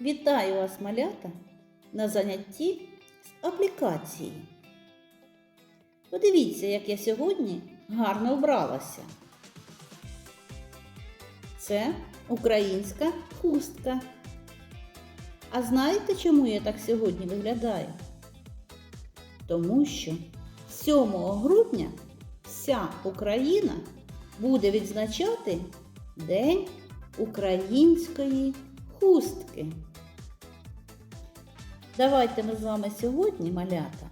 Вітаю вас, малята, на занятті з аплікації. Подивіться, як я сьогодні гарно вбралася. Це українська хустка. А знаєте, чому я так сьогодні виглядаю? Тому що 7 грудня вся Україна буде відзначати День української хустки. Давайте ми з вами сьогодні, малята,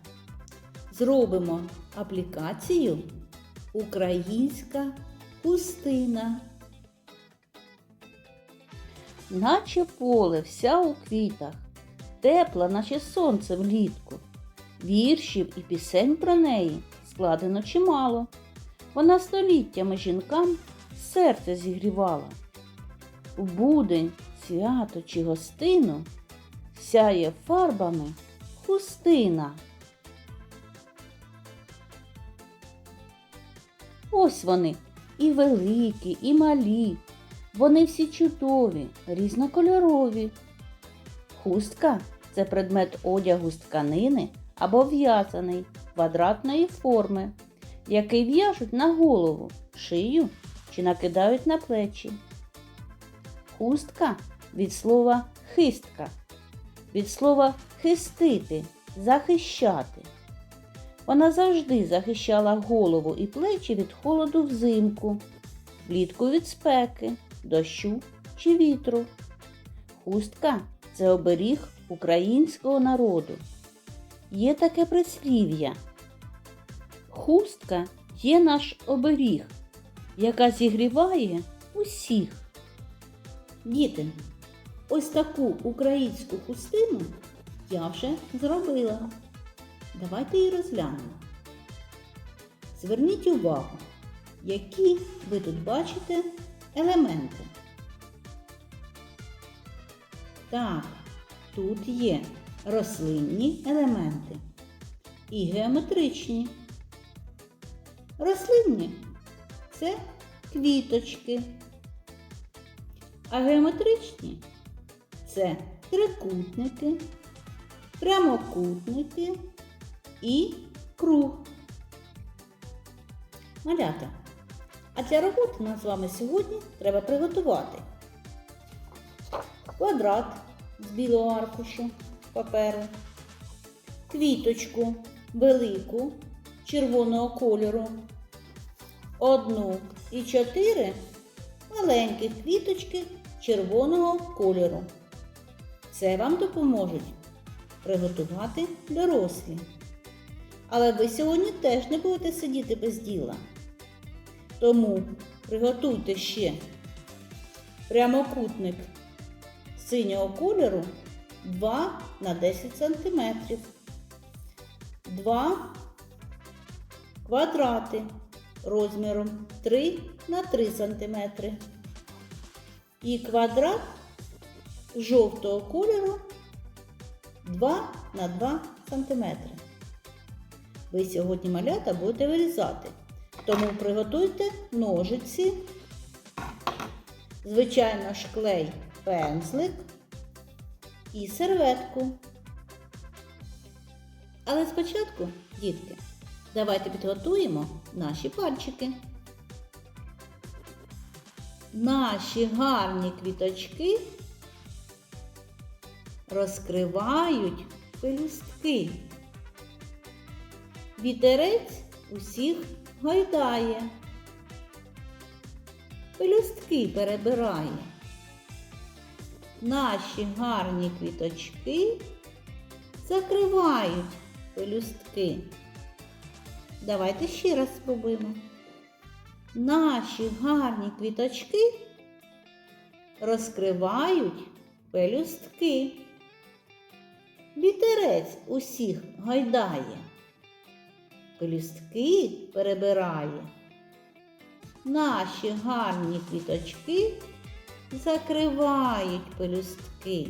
зробимо аплікацію Українська хустина. Наче поле вся у квітах, тепла, наче сонце влітку. Віршів і пісень про неї складено чимало. Вона століттями жінкам серце зігрівала. У будень, свято чи гостину сяє фарбами хустина. Ось вони і великі, і малі. Вони всі чудові, різнокольорові. Хустка це предмет одягу з тканини або в'язаний квадратної форми, який в'яжуть на голову, шию чи накидають на плечі. Хустка від слова хистка, від слова хистити, захищати. Вона завжди захищала голову і плечі від холоду взимку, влітку від спеки, дощу чи вітру. Хустка це оберіг українського народу. Є таке прислів'я. Хустка є наш оберіг, яка зігріває усіх. Діти, ось таку українську хустину я вже зробила. Давайте її розглянемо. Зверніть увагу, які ви тут бачите елементи. Так, тут є рослинні елементи і геометричні. Рослинні це квіточки, а геометричні це трикутники, прямокутники і круг. Малята. А для роботи нам з вами сьогодні треба приготувати квадрат з білого аркушу паперу, квіточку велику червоного кольору, одну і чотири маленьких квіточки червоного кольору. Це вам допоможуть приготувати дорослі. Але ви сьогодні теж не будете сидіти без діла. Тому приготуйте ще прямокутник синього кольору 2 на 10 см. Два квадрати розміром 3 на 3 см. І квадрат жовтого кольору 2 на 2 см. Ви сьогодні малята будете вирізати. Тому приготуйте ножиці, звичайно ж клей пензлик і серветку. Але спочатку, дітки, давайте підготуємо наші пальчики. Наші гарні квіточки розкривають пелюстки. Вітерець усіх гойдає, пелюстки перебирає. Наші гарні квіточки закривають пелюстки. Давайте ще раз спробуємо. Наші гарні квіточки розкривають пелюстки. Вітерець усіх гайдає пелюстки перебирає. Наші гарні квіточки закривають пелюстки.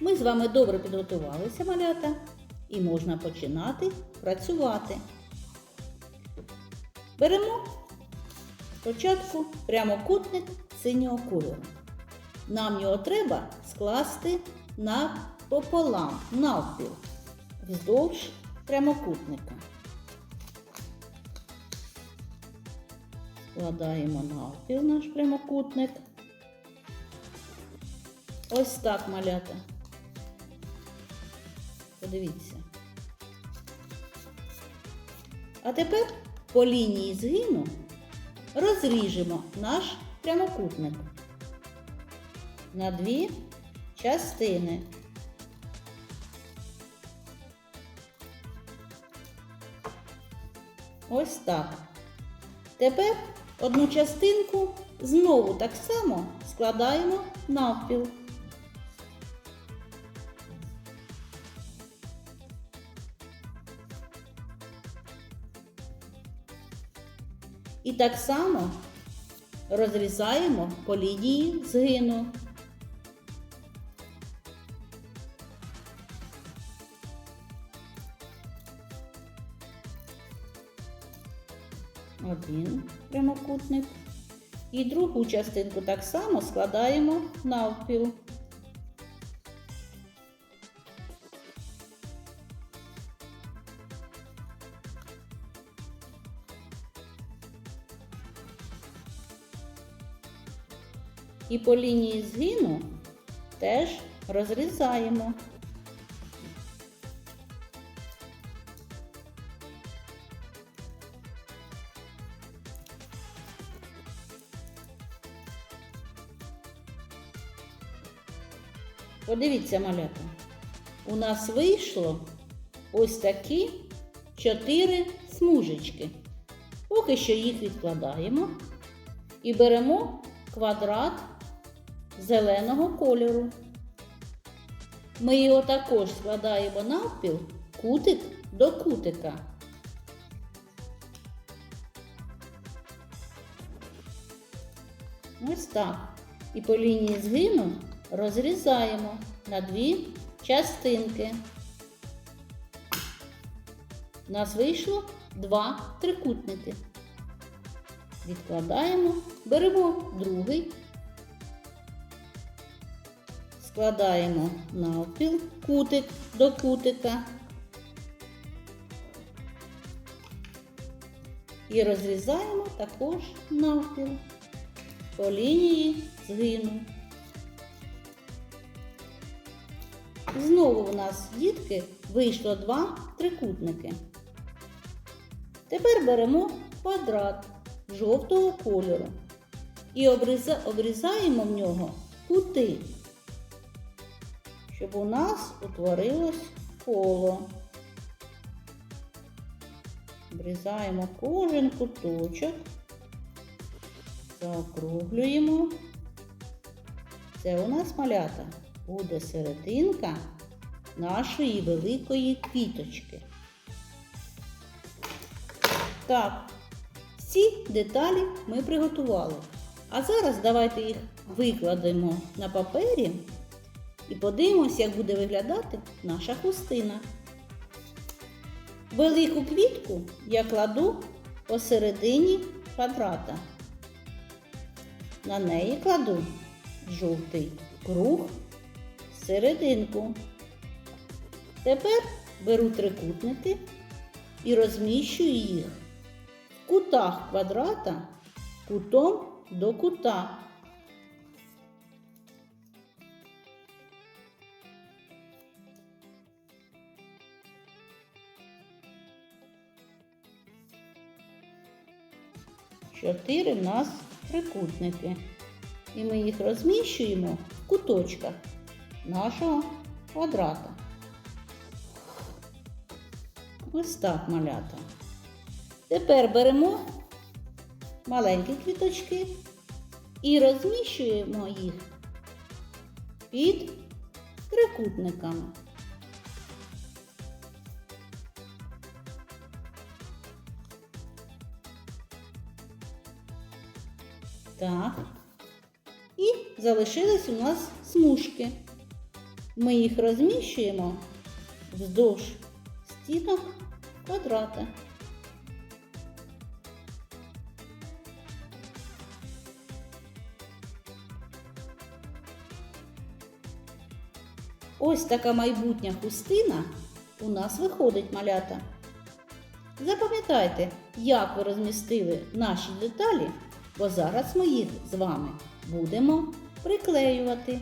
Ми з вами добре підготувалися, малята, і можна починати працювати. Беремо спочатку прямокутник синього кольору. нам його треба скласти напополам, навпіл, вздовж прямокутника. Складаємо навпіл наш прямокутник. Ось так малята. Подивіться. А тепер по лінії згину розріжемо наш прямокутник на дві частини. Ось так. Тепер одну частинку знову так само складаємо навпіл. І так само розрізаємо по лінії згину. Один прямокутник. І другу частинку так само складаємо навпіл. І по лінії згину теж розрізаємо. Подивіться, малята. У нас вийшло ось такі чотири смужечки. Поки що їх відкладаємо і беремо квадрат зеленого кольору. Ми його також складаємо навпіл кутик до кутика. Ось так. І по лінії згину розрізаємо на дві частинки. У нас вийшло два трикутники. Відкладаємо, беремо другий, складаємо навпіл кутик до кутика і розрізаємо також навпіл по лінії згину. Знову у нас, дітки, вийшло два трикутники. Тепер беремо квадрат жовтого кольору і обрізаємо в нього кути, щоб у нас утворилось коло. Обрізаємо кожен куточок, заокруглюємо. Це у нас малята буде серединка нашої великої квіточки. Так, всі деталі ми приготували. А зараз давайте їх викладемо на папері і подивимося, як буде виглядати наша хустина. Велику квітку я кладу посередині квадрата. На неї кладу жовтий круг серединку. Тепер беру трикутники і розміщую їх в кутах квадрата кутом до кута. Чотири в нас трикутники. І ми їх розміщуємо в куточках нашого квадрата. Ось так малята. Тепер беремо маленькі квіточки і розміщуємо їх під трикутниками. Так. І залишились у нас смужки. Ми їх розміщуємо вздовж стінок квадрата. Ось така майбутня хустина у нас виходить малята. Запам'ятайте, як ви розмістили наші деталі, бо зараз ми їх з вами будемо приклеювати.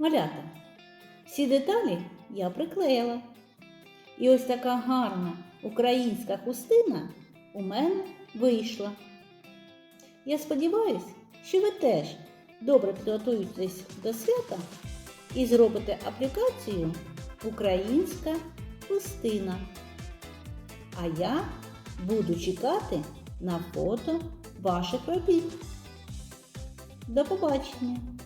Малята, всі деталі я приклеїла. І ось така гарна українська хустина у мене вийшла. Я сподіваюся, що ви теж добре підготуєтесь до свята і зробите аплікацію Українська хустина. А я буду чекати на фото ваших робіт. До побачення!